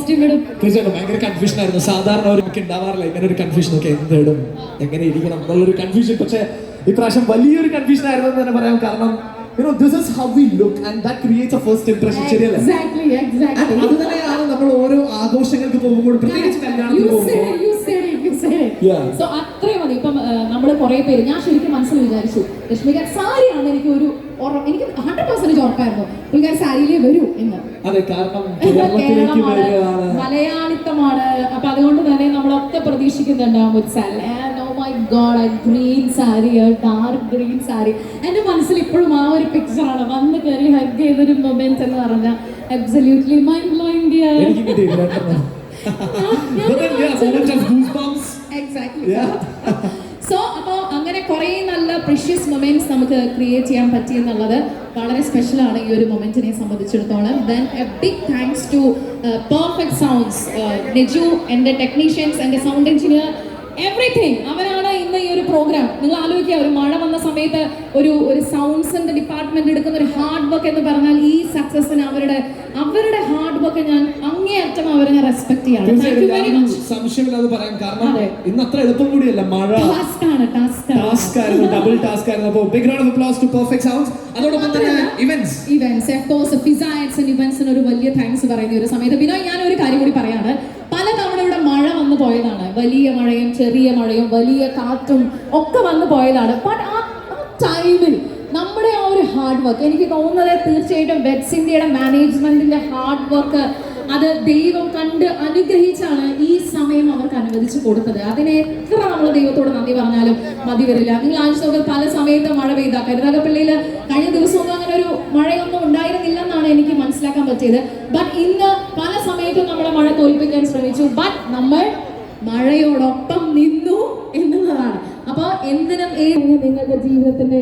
Costume ഇടും തീർച്ചയായിട്ടും ഭയങ്കര കൺഫ്യൂഷൻ ആയിരുന്നു. സാധാരണ ഒരു നമുക്ക് ഉണ്ടാവാറില്ല. ഇങ്ങനെ ഒരു കൺഫ്യൂഷൻ ഒക്കെ എന്തിടും എങ്ങനെ ഇരിക്കണം? എന്നുള്ളൊരു കൺഫ്യൂഷൻ പക്ഷേ ഇപ്രാവശ്യം വലിയൊരു കൺഫ്യൂഷൻ ആയിരുന്നു എന്ന് തന്നെ പറയാം. കാരണം you know this is how we look and that creates a first impression. ശരിയല്ലേ? Exactly എക്സാക്ട്ലി അത് തന്നെയാണ് നമ്മൾ ഓരോ ആഘോഷങ്ങൾക്ക് പോകുമ്പോൾ പ്രത്യേകിച്ച് കല്യാണത്തിന് പോകുമ്പോൾ. സോ അത്രയും മതി. ഇപ്പം നമ്മൾ കുറെ പേര് ഞാൻ ശരിക്കും മനസ്സിൽ വിചാരിച്ചു രശ്മിക സാരിയാണ് എനിക്ക് ഒരു എനിക്ക് പെർസെന്റേജ് ഉറപ്പായിരുന്നു പുള്ളിക്കാർ സാരിയിലേ വരൂ എന്ന്. അതെ കാരണം കേരളമാണ് മലയാളിത്തമാണ്. അപ്പൊ അതുകൊണ്ട് തന്നെ നമ്മളൊക്കെ പ്രതീക്ഷിക്കുന്നുണ്ടാവും ഒരു ഓ my god green sari dark green sari. എന്റെ മനസ്സിൽ ഇപ്പോഴും ആ ഒരു പിക്ചറാണ് വന്ന് കയറി ഹഗ് ചെയ്തൊരു മൊമെന്റ് എന്ന് പറഞ്ഞാൽ അബ്സല്യൂട്ട്ലി മൈൻഡ് ബ്ലോയിങ് ഡിയർ എനിക്ക് നല്ല പ്രഷ്യസ് മൊമെന്റ്സ് നമുക്ക് ക്രിയേറ്റ് ചെയ്യാൻ പറ്റി എന്നുള്ളത് വളരെ സ്പെഷ്യലാണ് ഈ ഒരു മൊമെന്റിനെ സംബന്ധിച്ചിടത്തോളം. Then a big thanks to perfect sounds Neju എന്റെ ടെക്നീഷ്യൻസ് എന്റെ സൗണ്ട് എഞ്ചിനീയർ എവറിഥിങ് അവരാണ് ഇന്ന് ഈ ഒരു പ്രോഗ്രാം നിങ്ങൾ ആലോചിക്കുക ഒരു മഴ വന്ന സമയത്ത് ഒരു ഒരു സൗണ്ട്സിന്റെ ഡിപ്പാർട്ട്മെന്റ് എടുക്കുന്ന ഒരു ഹാർഡ് വർക്ക് എന്ന് പറഞ്ഞാൽ ഈ സക്സസിന് അവരുടെ അവരുടെ ഹാർഡ് വർക്ക് ഞാൻ അങ്ങേയറ്റം അവരെ ഞാൻ റെസ്പെക്ട് ചെയ്യാണ്. സംശയമില്ലാതെ പറയാം. കാരണം. ഇന്ന് അത്ര എളുപ്പം കൂടിയല്ല മഴ. ടാസ്ക് ആണ് ടാസ്ക് ടാസ്ക് ആയിരുന്നു ഡബിൾ ടാസ്ക് ആയിരുന്നു. അപ്പോൾ big round of applause to perfect sounds അതോടൊപ്പം തന്നെ events events of course Fiza arts and ഇവന്റ്സിന് ഒരു വലിയ താങ്ക്സ് പറയുന്ന ഒരു സമയത്ത്. ബിനോയ് ഞാൻ ഒരു കാര്യം കൂടി പറയാണ് പല തവണ ഇവിടെ മഴ വന്നു പോയതാണ്. വലിയ മഴയും ചെറിയ മഴയും വലിയ കാറ്റും ഒക്കെ വന്നു പോയതാണ്. ബട്ട് ആ ടൈമിൽ നമ്മുടെ ആ ഒരു ഹാർഡ് വർക്ക് എനിക്ക് തോന്നുന്നത് തീർച്ചയായിട്ടും വെറ്റ്സ് ഇന്ത്യയുടെ മാനേജ്മെന്റിന്റെ ഹാർഡ് വർക്ക് അത് ദൈവം കണ്ട് അനുഗ്രഹിച്ചാണ് ഈ സമയം അവർക്ക് അനുവദിച്ചു കൊടുത്തത്. അതിനെ എത്ര നമ്മൾ ദൈവത്തോട് നന്ദി പറഞ്ഞാലും മതി വരില്ല. നിങ്ങൾ ആഴ്ച പല സമയത്ത് മഴ പെയ്ത. കരുനാഗപ്പള്ളിയിൽ കഴിഞ്ഞ ദിവസമൊന്നും അങ്ങനെ ഒരു മഴയൊന്നും ഉണ്ടായിരുന്നില്ലെന്നാണ് എനിക്ക് മനസ്സിലാക്കാൻ പറ്റിയത്. ബട്ട് ഇന്ന് പല സമയത്തും നമ്മളെ മഴ തോൽപ്പിക്കാൻ ശ്രമിച്ചു. ബട്ട് നമ്മൾ മഴയോടൊപ്പം നിന്നു എന്നുള്ളതാണ്. അപ്പൊ എന്തിനും നിങ്ങളുടെ ജീവിതത്തിന്റെ